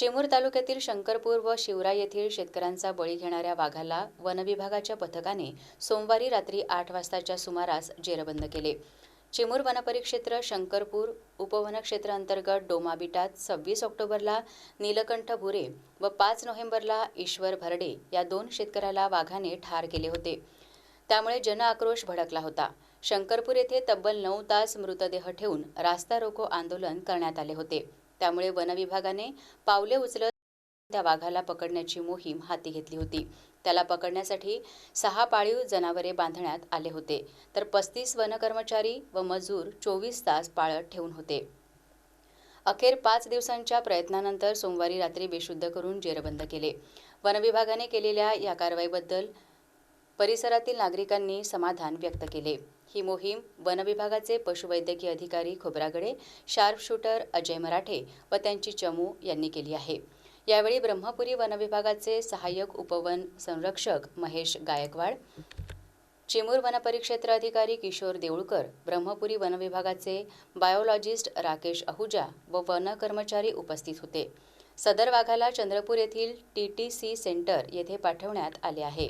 चिमूर तालुक्यातील शंकरपूर व शिवराय येथील शेतकऱ्यांचा बळी घेणाऱ्या वाघाला वनविभागाच्या पथकाने सोमवारी रात्री आठ वाजताच्या सुमारास जेरबंद केले. चिमूर वनपरिक्षेत्र शंकरपूर उपवनक्षेत्र अंतर्गत डोमाबिटात सव्वीस ऑक्टोबरला नीलकंठ भुरे व पाच नोव्हेंबरला ईश्वर भरडे या दोन शेतकऱ्याला वाघाने ठार केले होते. त्यामुळे जनआक्रोश भडकला होता. शंकरपूर येथे तब्बल नऊ तास मृतदेह ठेवून रास्ता रोको आंदोलन करण्यात आले होते. त्यामुळे वनविभागाने पावले उचलत त्या वाघाला पकडण्याची मोहीम हाती घेतली होती. त्याला पकडण्यासाठी सहा पाळीव जनावरे बांधण्यात आले होते. तर पस्तीस वनकर्मचारी व मजूर चोवीस तास पाळत ठेवून होते. अखेर पाच दिवसांच्या प्रयत्नानंतर सोमवारी रात्री बेशुद्ध करून जेरबंद केले. वनविभागाने केलेल्या या कारवाईबद्दल परिसरातील नागरिकांनी समाधान व्यक्त केले. ही मोहीम वनविभागाचे पशुवैद्यकीय अधिकारी खोब्रागडे शार्पशूटर अजय मराठे व त्यांची चमू यांनी केली आहे. यावेळी ब्रह्मपुरी वनविभागाचे सहाय्यक उपवन संरक्षक महेश गायकवाड चिमूर वनपरिक्षेत्र अधिकारी किशोर देऊळकर ब्रह्मपुरी वनविभागाचे बायोलॉजिस्ट राकेश अहुजा व वन कर्मचारी उपस्थित होते. सदर वाघाला चंद्रपूर येथील टी टी सी सेंटर येथे पाठवण्यात आले आहे.